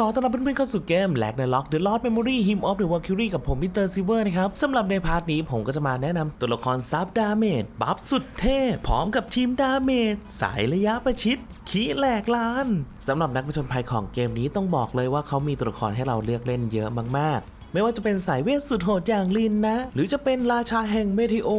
ขอต้อนรับเพื่อนๆเข้าสู่เกม Lag the Lock The Lost Memory Him of the Valkyrie กับผมมิเตอร์ซิเวอร์นะครับสำหรับในพาร์ทนี้ผมก็จะมาแนะนำตัวละครซับดาเมจบัฟสุดเท่ พร้อมกับทีมดาเมจสายระยะประชิดขีแหลกลานสำหรับนักผจญภัยของเกมนี้ต้องบอกเลยว่าเขามีตัวละครให้เราเลือกเล่นเยอะมากๆ ไม่ว่าจะเป็นสายเวทสุดโหดอย่างลินนะ หรือจะเป็นราชาแห่งเมทิโอ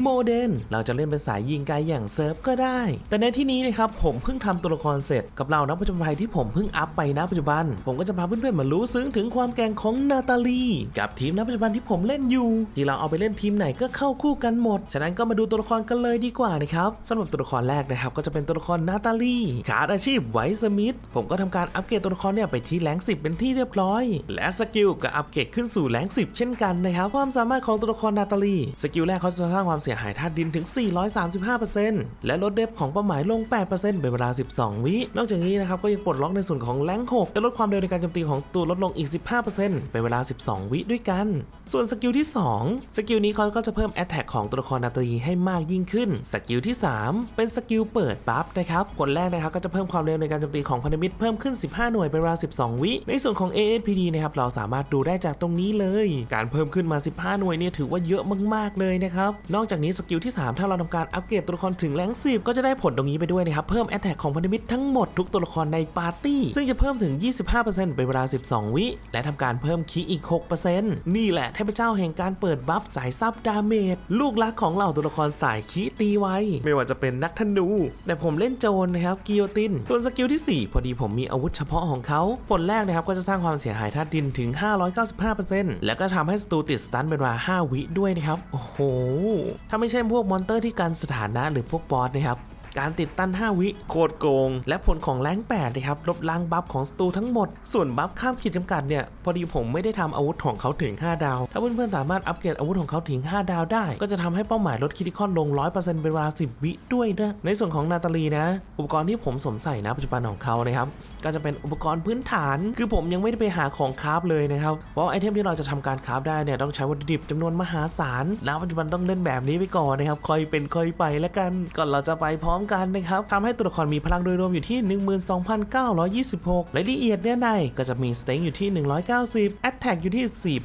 โมเดน เราจะเล่นเป็นสายยิงไกลอย่างเซิร์ฟก็ได้ แต่ในที่นี้นะครับผมเพิ่งทำตัวละครเสร็จกับเรานักผจญภัยที่ผมเพิ่งอัพไปนะปัจจุบัน ผมก็จะพาเพื่อนๆมารู้ซึ้งถึงความแกร่งของนาตาลีกับทีมนักปัจจุบันที่ผมเล่นอยู่ ที่เราเอาไปเล่นทีมไหนก็เข้าคู่กันหมด ฉะนั้นก็มาดูตัวละครกันเลยดีกว่านะครับสำหรับตัวละครแรกนะครับก็จะเป็นตัวละครนาตาลีขาดอาชีพไวท์สมิธผมก็ทำการอัปเกรดตัวละครเนี่ยไปที่แรงสิบเป็นที่เรียบร้อย และสกิลก็อัปเกรดขึ้นสู่แรงสิบเช่นกันนะครับความสามารถของตัวละครนาตาลีสกิลแรกเขาจะสร้างความเสียหายธาตุดินถึง 435%และลดเดฟของเป้าหมายลง 8%เป็นเวลา 12 วิ นอกจากนี้นะครับก็ยังปลดล็อกในส่วนของแรง6และลดความเร็วในการโจมตีของศัตรูลดลงอีก 15%เป็นเวลา 12 วิด้วยกัน ส่วนสกิลที่ 2 สกิลนี้เขาก็จะเพิ่มแอตแทกของตัวละครนาตาลีให้มากยิ่งขึ้น สกิลที่ 3 เป็นสกิลเปิดบัฟนะครับผลแรกนะครับก็จะเพิ่มความเร็วในการโจมตีของพันธมิตรเพิ่มขึ้น 15 หน่วยเป็นเวลา 12 วิ ในส่วนของ ASPD นะครับเราสามารถดูได้จากตรงนี้เลย การเพิ่มขึ้นมา 15 หน่วยเนี่ยถือว่าเยอะมากๆเลยนะครับ นอกจากนี้สกิลที่ 3 ถ้าเราทำการอัปเกรดตัวละครถึงแรง10 ก็จะได้ผลตรงนี้ไปด้วยนะครับ เพิ่มแอตแทกของพันธมิตรทั้งหมดทุกตัวละครในปาร์ตี้ ซึ่งจะเพิ่มถึง 25%เป็นเวลา 12 วิ และทำการเพิ่มคีอีก 6%นี่แหละเทพเจ้าแห่งการเปิดบัฟสายซับดาเมจลูกรักของเหล่าตัวละครสายคีตีไว้ ไม่ว่าจะเป็นนักธนู แต่ผมเล่นโจรนะครับกิโยตินตัวสกิลที่ 4 พอดีผมมีอาวุธเฉพาะของเขาผลแรกนะครับก็จะสร้างความเสียหายธาตุดินถึง 595แล้วก็ทำให้ศัตรูติดสตันเป็นเวลา 5 วิด้วยนะครับ โอ้โห ถ้าไม่ใช่พวกมอนเตอร์ที่การสถานะหรือพวกบอสนะครับ การติดตั้น 5 วิโคตรโกง และผลของแรง8นะครับลบล้างบัฟของศัตรูทั้งหมด ส่วนบัฟข้ามขีดจำกัดเนี่ยพอดีผมไม่ได้ทำอาวุธของเขาถึง 5 ดาว ถ้าเพื่อนๆสามารถอัปเกรดอาวุธของเขาถึง 5 ดาวได้ ก็จะทำให้เป้าหมายลดคิติคอนลง 100%เป็นเวลา 10 วิด้วยนะในส่วนของนาตาลีนะ อุปกรณ์ที่ผมสวมใส่นะปัจจุบันของเขานะครับก็จะเป็นอุปกรณ์พื้นฐาน คือผมยังไม่ได้ไปหาของคราฟเลยนะครับ เพราะไอเทมที่เราจะทำการคราฟได้เนี่ยต้องใช้วัตถุดิบจำนวนมหาศาล แล้วปัจจุบันต้องเล่นแบบนี้ไปก่อนนะครับค่อยเป็นค่อยไปแล้วกันก่อนเราจะไปพร้อมกันนะครับทำให้ตัวละครมีพลังโดยรวมอยู่ที่ 12,926รายละเอียดเนี่ยในก็จะมีสเต็งอยู่ที่ 190แอตแทกอยู่ที่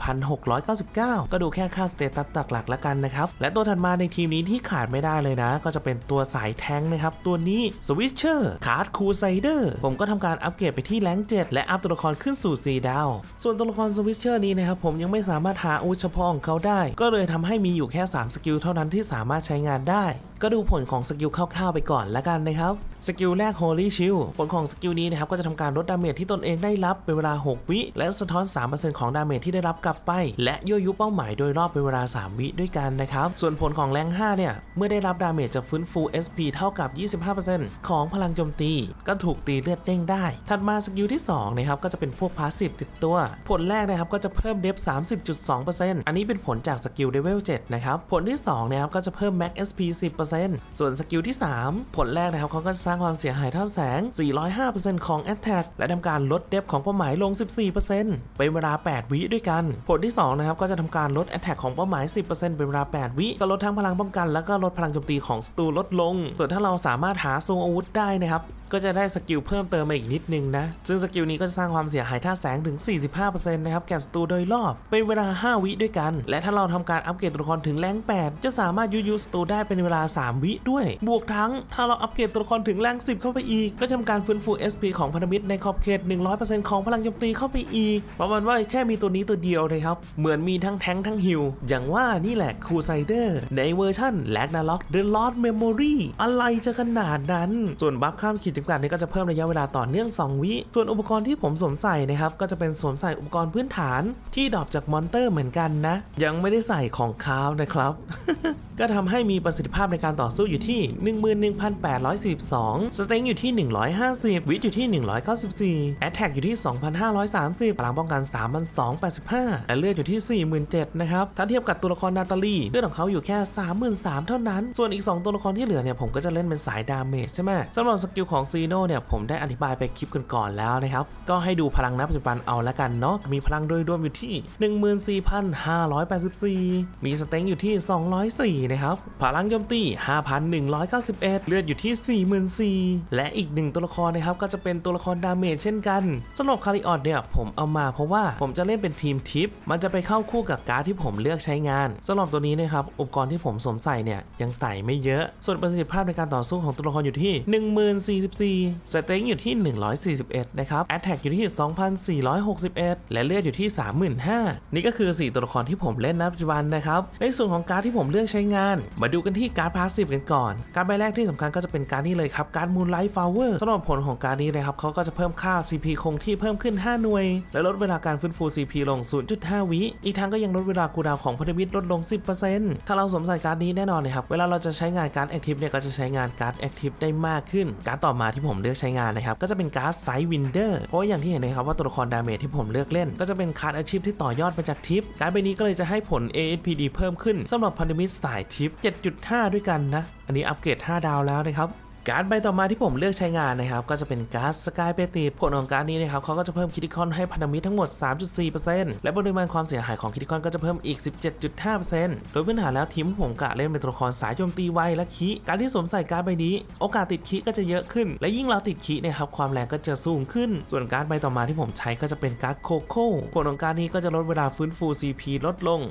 4,699 ก็ดูแค่ค่าสเตตัสหลักๆแล้วกันนะครับ และตัวถัดมาในทีมนี้ที่ขาดไม่ได้เลยนะ ก็จะเป็นตัวสายแทงนะครับ ตัวนี้สวิชเชอร์คาร์ดคูไซเดอร์ผมก็ทำการอัปเกรดไปที่แรง7และอัพตัวละครขึ้นสู่ 4 ดาว ส่วนตัวละครสวิชเชอร์นี้นะครับผมยังไม่สามารถหาอาวุธเฉพาะของเขาได้ ก็เลยทำให้มีอยู่แค่ 3 สกิลเท่านั้นที่สามารถใช้งานได้ ก็ดูผลของสกิลคร่าวๆไปก่อนแล้วกันนะครับ สกิลแรก Holy Shield ผลของสกิลนี้นะครับก็จะทำการลดดาเมจที่ตนเองได้รับเป็นเวลา 6 วิ และสะท้อน 3%ของดาเมจที่ได้รับกลับไป และยั่วยุเป้าหมายโดยรอบเป็นเวลา 3 วิด้วยกันนะครับส่วนผลของแรง 5 เนี่ย เมื่อได้รับดาเมจจะฟื้นฟู SP เท่ากับ 25%ของพลังโจมตี ก็ถูกตีเลือดเด้งได้ ถัดมาสกิลที่2นะครับก็จะเป็นพวกพาสซีฟติดตัว ผลแรกนะครับก็จะเพิ่มเดฟ 30.2%อันนี้เป็นผลจากสกิลเลเวล7นะครับผลที่2นะครับก็จะเพิ่ม Max SP 10%ส่วนสกิลที่ 3 ผลแรกนะครับเขาก็สร้างความเสียหายเท่าแสง 405%ของ Attack และทำการลดเดฟของเป้าหมายลง 14%เป็นเวลา 8 วิด้วยกัน ผลที่2นะครับก็จะทำการลด Attack ของเป้าหมาย 10%เป็นเวลา 8 วิก็ลดทั้งพลังป้องกัน แล้วก็ลดพลังโจมตีของศัตรูลดลง ส่วนถ้าเราสามารถหาทรงอาวุธได้นะครับก็จะได้สกิลเพิ่มเติมมาอีกนิดนึงนะ ซึ่งสกิลนี้ก็จะสร้างความเสียหายท่าแสงถึง 45%นะครับแก่ศัตรูโดยรอบ เป็นเวลา 5 วิด้วยกัน และถ้าเราทำการอัปเกรดตัวละครถึงแรง 8 จะสามารถยูยูศัตรูได้เป็นเวลา 3 วิด้วย บวกทั้งถ้าเราอัปเกรดตัวละครถึงแรง 10 เข้าไปอีก ก็จะทำการฟื้นฟู SP ของพันธมิตรในขอบเขต 100%ของพลังโจมตีเข้าไปอีก ประมาณว่าแค่มีตัวนี้ตัวเดียวนะครับ เหมือนมีทั้งแทงทั้งฮิลอย่างว่านี่แหละครูไซเดอร์ ในเวอร์ชั่นแลกนาล็อก The Lost Memory อะไรจะขนาดนั้น ส่วนบัฟข้ามขีดจำกัดนี่ก็จะเพิ่มระยะเวลาต่อเนื่อง 2 วิ ส่วนอุปกรณ์ที่ผมสวมใส่นะครับก็จะเป็นสวมใส่อุปกรณ์พื้นฐานที่ดรอปจากมอนเตอร์เหมือนกันนะ ยังไม่ได้ใส่ของคาวนะครับ ก็ทำให้มีประสิทธิภาพในการต่อสู้อยู่ที่ 11,842สเต็งอยู่ที่ 150 วิทอยู่ที่ 194 แอตแทกอยู่ที่ 2,530พลังป้องกัน 3,285 และเลือดอยู่ที่ 47,000นะครับถ้าเทียบกับตัวละครนาตาลีเลือดของเขาอยู่แค่ 33,000 เท่านั้น ส่วนอีก 2 ตัวละครที่เหลือเนี่ยผมก็จะเล่นเป็นสายดาเมจใช่ไหมสำหรับสกิลของซีโนเนี่ยผมได้อธิบายไปคลิปก่อนๆแล้วนะครับก็ให้ดูพลังณปัจจุบันเอาละกันเนาะมีพลังโดยรวมอยู่ที่ 14,584 มีสเต็งอยู่ที่ 204นะครับพลังโจมตี 5,191 เลือดอยู่ที่4 และอีกหนึ่งตัวละครนะครับก็จะเป็นตัวละครดาเมจเช่นกันสำหรับคาริออดเนี่ยผมเอามาเพราะว่าผมจะเล่นเป็นทีมทิป มันจะไปเข้าคู่กับการ์ดที่ผมเลือกใช้งานสำหรับตัวนี้นะครับอุปกรณ์ที่ผมสวมใส่เนี่ยยังใส่ไม่เยอะ ส่วนประสิทธิภาพในการต่อสู้ของตัวละครอยู่ที่ 1044สเต็งอยู่ที่ 141 นะครับแอตแทกอยู่ที่ 2,461 และเลือดอยู่ที่ 35,000นี่ก็คือ 4 ตัวละครที่ผมเล่นณปัจจุบันนะครับ ในส่วนของการ์ดที่ผมเลือกใช้งาน มาดูกันที่การ์ดพาสซีฟกันก่อน การ์ดใบแรกที่สำคัญก็จะเป็นการ์ดนี้เลยครับการมูนไลท์ฟลาวเวอร์สำหรับผลของการนี้นะครับเขาก็จะเพิ่มค่า CP คงที่เพิ่มขึ้น 5 หน่วย และลดเวลาการฟื้นฟู CP ลง 0.5 วิ อีกทั้งก็ยังลดเวลาคูดาวของพันธมิตรลดลง 10%ถ้าเราสวมใส่การนี้แน่นอนนะครับเวลาเราจะใช้งานการแอคทีฟเนี่ยก็จะใช้งานการแอคทีฟได้มากขึ้น การต่อมาที่ผมเลือกใช้งานนะครับก็จะเป็นการ์ดไซวินเดอร์เพราะอย่างที่เห็นนะครับว่าตัวละครดาเมจที่ผมเลือกเล่น ก็จะเป็นการ์ดอาชีพที่ต่อยอดมาจากทิปการ์ดใบนี้ก็เลยจะให้ผล ASPD เพิ่มขึ้นสำหรับพันธมิตรสายทิป7.5 ด้วยกันนะอันนี้อัปเกรด 5 ดาวแล้วนะครับ การ์ดใบต่อมาที่ผมเลือกใช้งานนะครับ ก็จะเป็นการ์ดสกายเปติผลของการ์ดนี้นะครับเขาก็จะเพิ่มคิติคอนให้พันธมิตรทั้งหมด 3.4%และปริมาณความเสียหายของคิติคอนก็จะเพิ่มอีก 17.5%โดยพื้นฐานแล้วทีมผมกะเล่นเป็นตัวละครสายโจมตีไวและคิการที่สวมใส่การ์ดใบนี้ โอกาสติดคิก็จะเยอะขึ้น และยิ่งเราติดคินะครับความแรงก็จะสูงขึ้น ส่วนการ์ดใบต่อมาที่ผมใช้ก็จะเป็นการ์ดโคโค่ผลของการ์ดนี้ก็จะลดเวลาฟื้นฟู CP ลดลง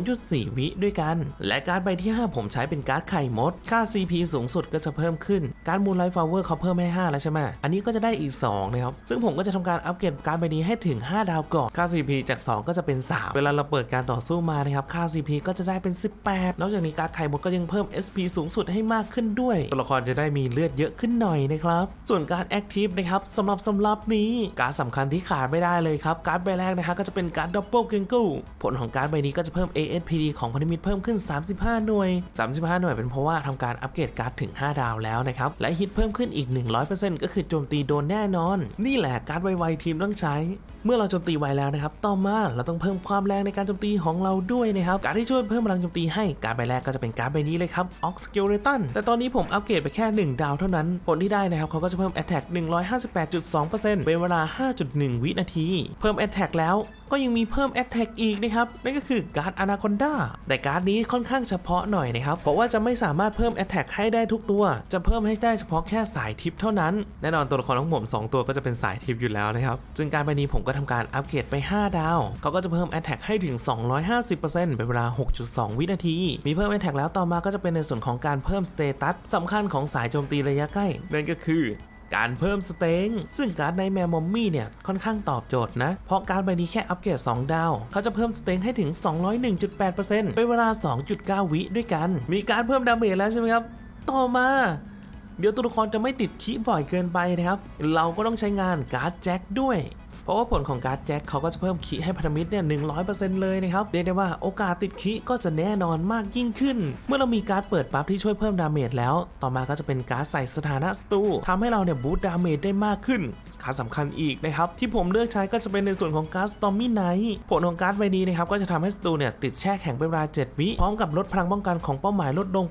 0.4 วิด้วยกัน และการ์ดใบที่ 5 ผมใช้เป็นการ์ดไข่มด ค่า CP สูงสุดก็จะเพิ่มขึ้นการ์ดมูนไลท์ฟลาวเวอร์เขาเพิ่มให้ 5 แล้วใช่ไหมอันนี้ก็จะได้อีก 2 นะครับ ซึ่งผมก็จะทำการอัปเกรดการ์ดใบนี้ให้ถึง 5 ดาวก่อน ค่า CP จาก 2 ก็จะเป็น 3 เวลาเราเปิดการต่อสู้มานะครับ ค่า CP ก็จะได้เป็น 18 นอกจากนี้การ์ดไข่มดก็ยังเพิ่ม SP สูงสุดให้มากขึ้นด้วย ตัวละครจะได้มีเลือดเยอะขึ้นหน่อยนะครับ ส่วนการแอคทีฟนะครับสำหรับสำหรับนี้การดสำคัญที่ขาดไม่ได้เลยครับ การ์ดใบแรกนะครับก็จะเป็นการ์ดดับเบิลเกงกูผลของการ์ดใบนี้ก็จะเพิ่ม ASPD ของพันธมิตรเพิ่มขึ้น 35 หน่วย 35 หน่วยเป็นเพราะว่าทำการอัปเกรดการ์ดถึง 5 ดาวแล้วนะครับและฮิตเพิ่มขึ้นอีก 100%ก็คือโจมตีโดนแน่นอน นี่แหละการ์ดไวๆทีมต้องใช้ เมื่อเราโจมตีไวแล้วนะครับ ต่อมาเราต้องเพิ่มความแรงในการโจมตีของเราด้วยนะครับ การที่ช่วยเพิ่มพลังโจมตีให้การดใบแรกก็จะเป็นการดใบนี้เลยครับ Ox Skeleton แต่ตอนนี้ผมอัปเกรดไปแค่ 1 ดาวเท่านั้น ผลที่ได้นะครับเขาก็จะเพิ่ม Attack 158.2%เป็นเวลา 5.1 วินาที เพิ่ม Attack แล้วก็ยังมีเพิ่ม Attack อีกนะครับนั่นก็คือการ์ด Anaconda แต่การ์ดนี้ค่อนข้างเฉพาะหน่อยนะครับเพราะว่าจะไม่สามารถเพิ่ม Attack ให้ได้ทุกตัว จะเพิ่มให้ได้เฉพาะแค่สายทิปเท่านั้นแน่นอนตัวละครของผม 2 ตัวก็จะเป็นสายทิปอยู่แล้วนะครับซึ่งการใบนี้ผมก็ทำการอัปเกรดไป 5 ดาวเขาก็จะเพิ่ม Attack ให้ถึง 250%เป็นเวลา 6.2 วินาที มีเพิ่ม Attack แล้วต่อมาก็จะเป็นในส่วนของการเพิ่มสเตตัสสำคัญของสายโจมตีระยะใกล้นั่นก็คือ การเพิ่มสเต็งซึ่งการ์ดในแมวมอมมี่เนี่ย ค่อนข้างตอบโจทย์นะ เพราะการ์ดใบนี้แค่อัปเกรด 2 ดาว เขาจะเพิ่มสเต็งให้ถึง 201.8%เป็นเวลา 2.9 วิด้วยกัน มีการเพิ่มดาเมจแล้วใช่ไหมครับ ต่อมาเดี๋ยวตัวละครจะไม่ติดคีบ่อยเกินไปนะครับ เราก็ต้องใช้งานการ์ดแจ็คด้วย ราะว่าผลของการ์ดแจ็คเขาก็จะเพิ่มคีให้พันธมิตรเนี่ยหนึ่งเลยนะครับเรียกได้ว่าโอกาสติดคีก็จะแน่นอนมากยิ่งขึ้น เมื่อเรามีการ์ดเปิดปั๊บที่ช่วยเพิ่มดาเมจแล้ว ต่อมาก็จะเป็นการ์ดใส่สถานะสตูทำให้เราเนี่ยบูตดาเมจได้มากขึ้นารสำคัญอีกนะครับที่ผมเลือกใช้ก็จะเป็นในส่วนของการ์ดตอมมี่ไนท์ผลของการ์ดใบนี้นะครับก็จะทำให้สตูเนี่ยติดแช่แข็งเป็นเวลา 7 วิพร้อมกับลดพลังป้องกันของเป้าหมายลดลง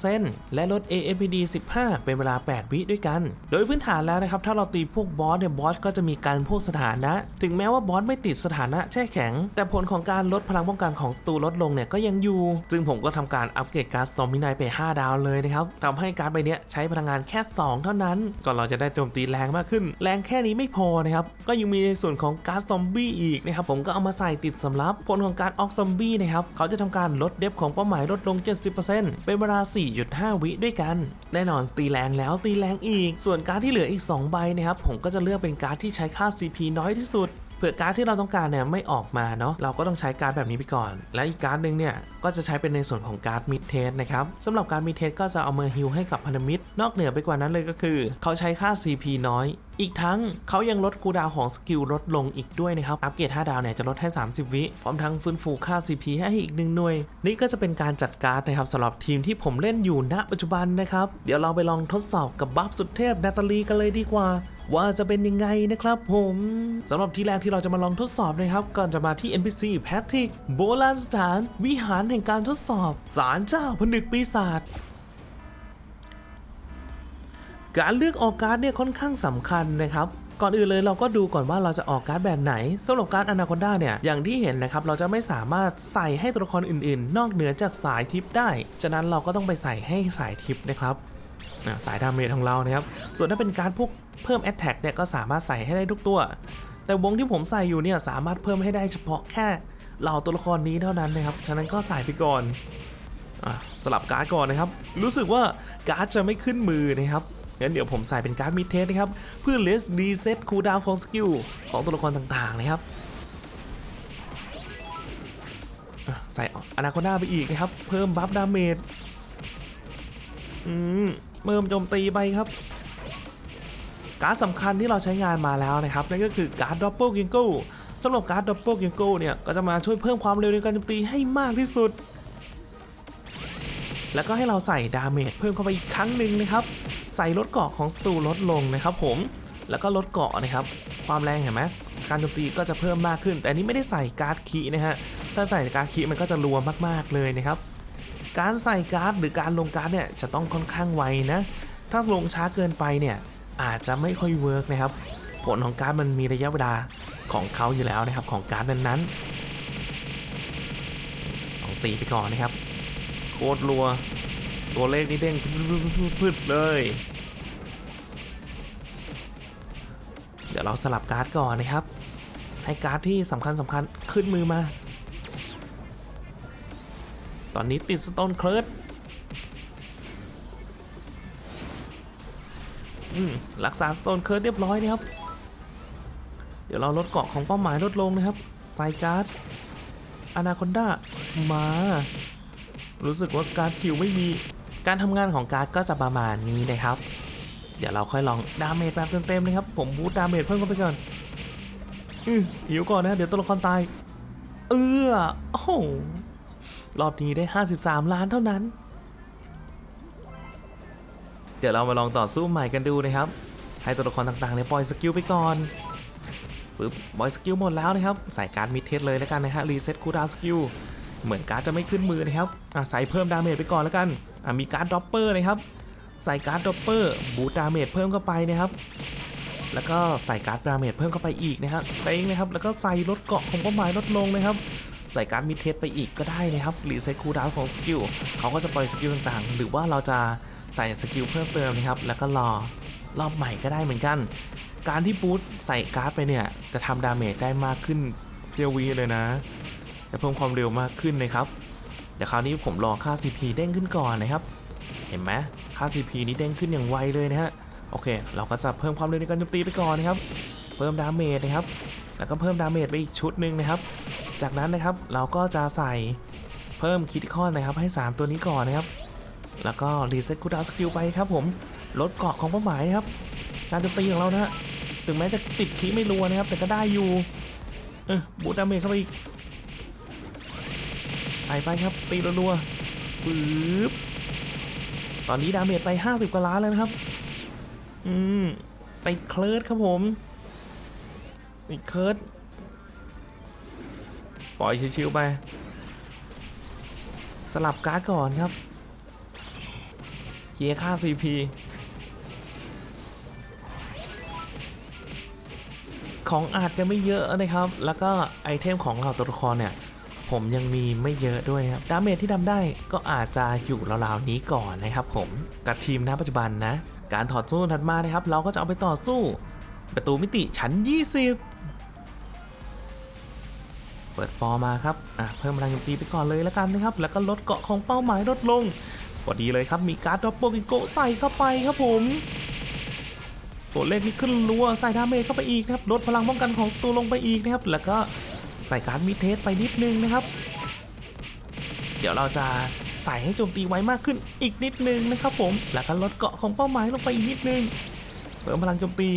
80%และลด AFPD 15 เป็นเวลา 8 วิด้วยกัน โดยพื้นฐานแล้วนะครับถ้าเราตีพวกบอสเนี่ยบอสก็จะมีการพวกสถานะ ถึงแม้ว่าบอสไม่ติดสถานะแช่แข็ง แต่ผลของการลดพลังป้องกันของสตูลดลงเนี่ยก็ยังอยู่ ซึ่งผมก็ทำการอัปเกรดการ์ดตอมมี่ไนท์ไป 5 ดาวเลยนะครับทำให้การ์ดใบนี้ใช้พลังงานแค่ 2 เท่านั้นก่อนเราจะได้โจมตีแรงมากขึ้นแรงแค่นี้ไม่พอนะครับ ก็ยังมีในส่วนของการ์ดซอมบี้อีกนะครับ ผมก็เอามาใส่ติดสำรับผลของการออกซอมบี้นะครับ เขาจะทำการลดเดฟของเป้าหมายลดลง 70%เป็นเวลา 4.5 วิด้วยกัน แน่นอนตีแรงแล้วตีแรงอีก ส่วนการ์ดที่เหลืออีก 2 ใบนะครับ ผมก็จะเลือกเป็นการ์ดที่ใช้ค่า CP น้อยที่สุดเผื่อการ์ดที่เราต้องการเนี่ยไม่ออกมาเนาะเราก็ต้องใช้การ์ดแบบนี้ไปก่อน และอีกการ์ดหนึ่งเนี่ยก็จะใช้เป็นในส่วนของการ์ดมิดเทสนะครับสำหรับการมิดเทสก็จะเอามาฮิลให้กับพันธมิตร นอกเหนือไปกว่านั้นเลยก็คือ เขาใช้ค่า CP น้อย อีกทั้งเขายังลดคูดาวของสกิลลดลงอีกด้วยนะครับ อัปเกรด5ดาวเนี่ยจะลดให้ 30 วิพร้อมทั้งฟื้นฟูค่า CP ให้อีกหนึ่งหน่วย นี่ก็จะเป็นการจัดการนะครับสำหรับทีมที่ผมเล่นอยู่ณปัจจุบันนะครับ เดี๋ยวเราไปลองทดสอบกับบัฟสุดเทพนาตาลีกันเลยดีกว่าว่าจะเป็นยังไงนะครับผมสำหรับที่แรกที่เราจะมาลองทดสอบนะครับ ก่อนจะมาที่ NPC แพทริกโบราณสถาน วิหารแห่งการทดสอบ ศาลเจ้าผนึกปีศาจ การเลือกออกการ์ดเนี่ยค่อนข้างสำคัญนะครับก่อนอื่นเลยเราก็ดูก่อนว่าเราจะออกการ์ดแบบไหนสำหรับการ์ดอนาคอนดาเนี่ยอย่างที่เห็นนะครับเราจะไม่สามารถใส่ให้ตัวละครอื่นๆ นอกเหนือจากสายทิปได้ ฉะนั้นเราก็ต้องไปใส่ให้สายทิปนะครับสายดาเมจของเรานะครับส่วนถ้าเป็นการ์ดพวกเพิ่มแอตแทกเนี่ยก็สามารถใส่ให้ได้ทุกตัว แต่วงที่ผมใส่อยู่เนี่ยสามารถเพิ่มให้ได้เฉพาะแค่เหล่าตัวละครนี้เท่านั้นนะครับฉะนั้นก็ใส่ไปก่อนอสลับการ์ดก่อนนะครับ รู้สึกว่าการ์ดจะไม่ขึ้นมือนะครับ งั้นเดี๋ยวผมใส่เป็นการ์ดมิดเทสนะครับ เพื่อเลสดีเซตคูลดาวของสกิลของตัวละครต่างๆนะครับใส่อนาคอนดาไปอีกนะครับ เพิ่มบัฟดาเมจอืมเพิ่มโจมตีไปครับ การ์ดสำคัญที่เราใช้งานมาแล้วนะครับ นั่นก็คือการ์ดดับเบิลกิงโก้สำหรับการ์ดดับเบิลกิงโก้เนี่ย ก็จะมาช่วยเพิ่มความเร็วในการโจมตีให้มากที่สุด แล้วก็ให้เราใส่ดาเมจเพิ่มเข้าไปอีกครั้งหนึ่งนะครับ ใส่ลดเกาะของศัตรูลดลงนะครับผมแล้วก็ลดเกาะนะครับความแรงเห็นไหมการโจมตีก็จะเพิ่มมากขึ้น แต่นนี้ไม่ได้ใส่การ์ดคีนะฮะถ้าใส่การ์ดคีมันก็จะรัวมากๆเลยนะครับการใส่การ์ดหรือการลงการ์ดเนี่ยจะต้องค่อนข้างไวนะถ้าลงช้าเกินไปเนี่ยอาจจะไม่ค่อยเวิร์กนะครับผลของการ์ดมันมีระยะเวลาของเขาอยู่แล้วนะครับของการ์ดนั้นๆลองตีไปก่อนนะครับโคตรรัว ตัวเลขนี่เด้งพืดเลย เดี๋ยวเราสลับการ์ดก่อนนะครับ ให้การ์ดที่สำคัญสำคัญขึ้นมือมา ตอนนี้ติดสโตนเคิร์ดอืมรักษาสโตนเคิร์ดเรียบร้อยนะครับ เดี๋ยวเราลดเกาะของเป้าหมายลดลงนะครับไซการ์ดอนาคอนดามา รู้สึกว่าการดคิวไม่มี การทำงานของการ์ดก็จะประมาณนี้นะครับ เดี๋ยวเราค่อยลองดาเมจแบบเต็มๆนะครับ ผมบูทดาเมจเพิ่มเข้าไปก่อนอือหิวก่อนนะ เดี๋ยวตัวละครตาย เออโอ้โหรอบนี้ได้ 53 ล้านเท่านั้น เดี๋ยวเรามาลองต่อสู้ใหม่กันดูนะครับ ให้ตัวละครต่างๆเนี่ยปล่อยสกิลไปก่อนปึ๊บบอยสกิลหมดแล้วนะครับ ใส่การ์ดมิดเทสเลยแล้วกันนะฮะ รีเซ็ตคูลดาวสกิล เหมือนการ์ดจะไม่ขึ้นมือนะครับ ใส่เพิ่มดาเมจไปก่อนแล้วกัน มีการ์ดดรอปเปอร์นะครับ ใส่การ์ดดรอปเปอร์บูตดาเมจเพิ่มเข้าไปนะครับ แล้วก็ใส่การ์ดดาเมจเพิ่มเข้าไปอีกนะครับเต็งนะครับ แล้วก็ใส่ลดเกาะของเป้าหมายลดลงนะครับ ใส่การ์ดมิดเทสไปอีกก็ได้นะครับหรีเซ็ตคูลดาวน์ของสกิลเขาก็จะปล่อยสกิลต่างๆ หรือว่าเราจะใส่สกิลเพิ่มเติมนะครับ แล้วก็รอรอบใหม่ก็ได้เหมือนกัน การที่บูตใส่การ์ดไปเนี่ย จะทำดาเมจได้มากขึ้นเซียววีเลยนะ จะเพิ่มความเร็วมากขึ้นนะครับ ดี๋ยวคราวนี้ผมรอค่า CP เด้งขึ้นก่อนนะครับ เห็นไหมค่า CP นี้เด้งขึ้นอย่างไวเลยนะฮะ โอเค เราก็จะเพิ่มความเร็วในการโจมตีไปก่อนนะครับ เพิ่มดาเมจนะครับ แล้วก็เพิ่มดาเมจไปอีกชุดหนึ่งนะครับ จากนั้นนะครับเราก็จะใส่เพิ่มคิดคอนนะครับให้ 3 ตัวนี้ก่อนนะครับ แล้วก็รีเซ็ตคูดาวสกิลไปครับผม ลดเกาะของเป้าหมายนะครับ การโจมตีของเรานะฮะ ถึงแม้จะติดคีไม่รัวนะครับ แต่ก็ได้อยู่ เออบูทดาเมจเข้าไปอีก ไปไปครับตีรัวๆปึ๊บตอนนี้ดาเมจไป 50 กว่าล้านแล้วนะครับ อืมติดเคิร์ดครับผมติดเคิร์ดปล่อยชิวๆไป สลับการ์ดก่อนครับเกียร์ค่า CP ของอาจจะไม่เยอะนะครับ แล้วก็ไอเทมของเราตัวละครเนี่ย ผมยังมีไม่เยอะด้วยครับดาเมจที่ทำได้ก็อาจจะอยู่ราวๆนี้ก่อนนะครับผมกับทีมณปัจจุบันนะ การถอดสู้ถัดมานะครับ เราก็จะเอาไปต่อสู้ ประตูมิติชั้น 20 เปิดฟอร์มาครับอะเพิ่มพลังโจมตีไปก่อนเลยแล้วกันนะครับ แล้วก็ลดเกาะของเป้าหมายลดลงพอดีเลยครับมีการ์ดดรอปโปกิโกใส่เข้าไปครับผมตัวเลขนี้ขึ้นรัวใส่ดาเมจเข้าไปอีกนะครับลดพลังป้องกันของศัตรูลงไปอีกนะครับ แล้วก็ ใส่การ์ดมิเทสไปนิดนึงนะครับ เดี๋ยวเราจะใส่ให้โจมตีไวมากขึ้นอีกนิดนึงนะครับผม แล้วก็ลดเกาะของเป้าหมายลงไปอีกนิดนึง เพิ่มพลังโจมตี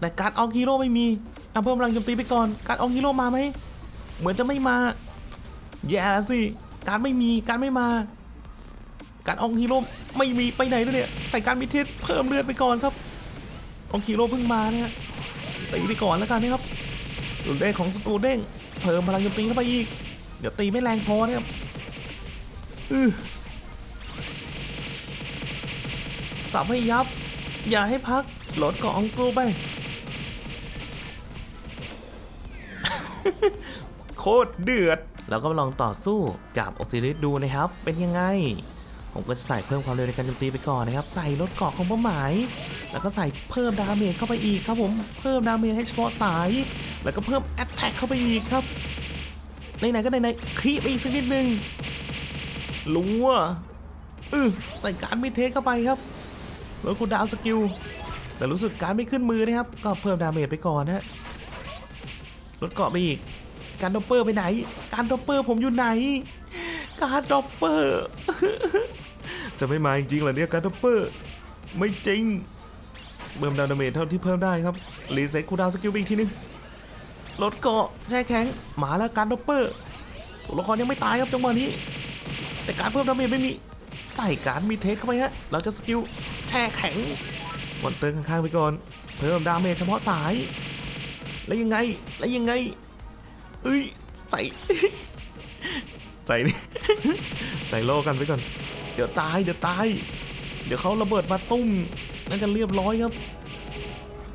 แต่การ์ดออกฮีโร่ไม่มีเอะเพิ่มพลังโจมตีไปก่อน การ์ดออกฮีโร่มาไหม เหมือนจะไม่มา แย่แล้วสิ การดไม่มี การดไม่มา การอองฮีโร่ไม่มีไปไหนแล้วเนี่ย ใส่การมิเทสเพิ่มเลือดไปก่อนครับอองฮีโร่เพิ่งมาเนี่ยตีไปก่อนแล้วกันนะครับ หลุดเด้งของสตูเด้งเพิ่มพลังโจมตีเข้าไปอีก เดี๋ยวตีไม่แรงพอนะครับอือสับให้ยับ อย่าให้พักลดเกาะองกูไป โคตรเดือด แล้วก็มาลองต่อสู้กับออซิลิสดูนะครับ เป็นยังไง ผมก็จะใส่เพิ่มความเร็วในการโจมตีไปก่อนนะครับ ใส่ลดเกาะของเป้าหมาย แล้วก็ใส่เพิ่มดาเมจเข้าไปอีกครับผม เพิ่มดาเมจให้เฉพาะสาย แล้วก็เพิ่มแอตแทกเข้าไปอีกครับไหนๆก็ไหนๆคีบไปอีกสักนิดนึงลัวเออใส่การมิเทสเข้าไปครับแล้วคุณดาวสกิลแต่รู้สึกการไม่ขึ้นมือนะครับ ก็เพิ่มดาเมจไปก่อนนะลดเกาะไปอีก การดอปเปอร์ไปไหน การดอปเปอร์ผมอยู่ไหน การดอปเปอร์ จะไม่มาจริงๆเหรอเนี่ยการดอปเปอร์ ไม่จริงเพิ่มดาเมจเท่าที่เพิ่มได้ครับรีเซ็ตคูดาวสกิลไปอีกทีนึง ลดเกาะแช่แข็งหมาแล้วการดอปเปอร์ตัวละครยังไม่ตายครับจังหวะนี้ แต่การเพิ่มดาเมจไม่มีใส่การมีเทคเข้าไปฮะเราจะสกิลแช่แข็งมอนเตอร์ข้างๆไปก่อน เพิ่มดาเมจเฉพาะสาย แล้วยังไงแล้วยังไงเอ้ยใส่ ใส่นี่ใส่โลกันไปก่อน เดี๋ยวตายเดี๋ยวตาย เดี๋ยวเขาระเบิดมาตุ้มนั่นจะเรียบร้อยครับ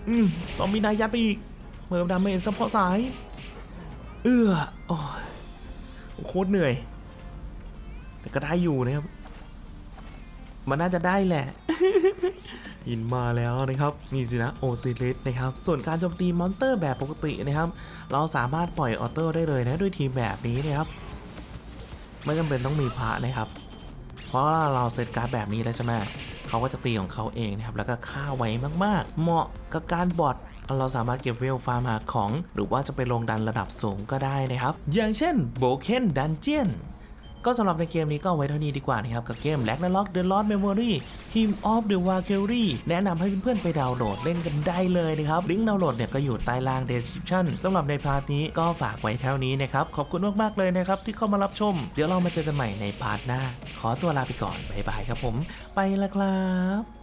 อืมต้องมีนายยัดไปอีก เพิ่มดาเมจเฉพาะสาย เอื้อโอ้ยโคตรเหนื่อย แต่ก็ได้อยู่นะครับ มันน่าจะได้แหละหินมาแล้วนะครับนี่สินะโอซิลิสนะครับส่วนการโจมตีมอนเตอร์แบบปกตินะครับ เราสามารถปล่อยออโต้ได้เลยนะด้วยทีมแบบนี้นะครับ ไม่จำเป็นต้องมีพระนะครับ เพราะว่าเราเซตการ์ดแบบนี้แล้วใช่ไหม เขาก็จะตีของเขาเองนะครับ แล้วก็ฆ่าไวมากๆ เหมาะกับการบอทเราสามารถเก็บเวลฟาร์มหาของ หรือว่าจะไปลงดันระดับสูงก็ได้นะครับ อย่างเช่นโบเคนดันเจียน ก็สำหรับในเกมนี้ก็เอาไว้เท่านี้ดีกว่านะครับ กับเกม l a g n a r o k The Lost Memory Team of the Valkyrie แนะนำให้เพื่อนๆไปดาวน์โหลดเล่นกันได้เลยนะครับลิงก์ดาวน์โหลดเนี่ยก็อยู่ใต้ล่าง description สำหรับในพาร์ทนี้ก็ฝากไว้เท่านี้นะครับ ขอบคุณมากๆเลยนะครับที่เข้ามารับชม เดี๋ยวเรามาเจอกันใหม่ในพาร์ทหน้า ขอตัวลาไปก่อนบ๊ายบายครับผม ไปละครับ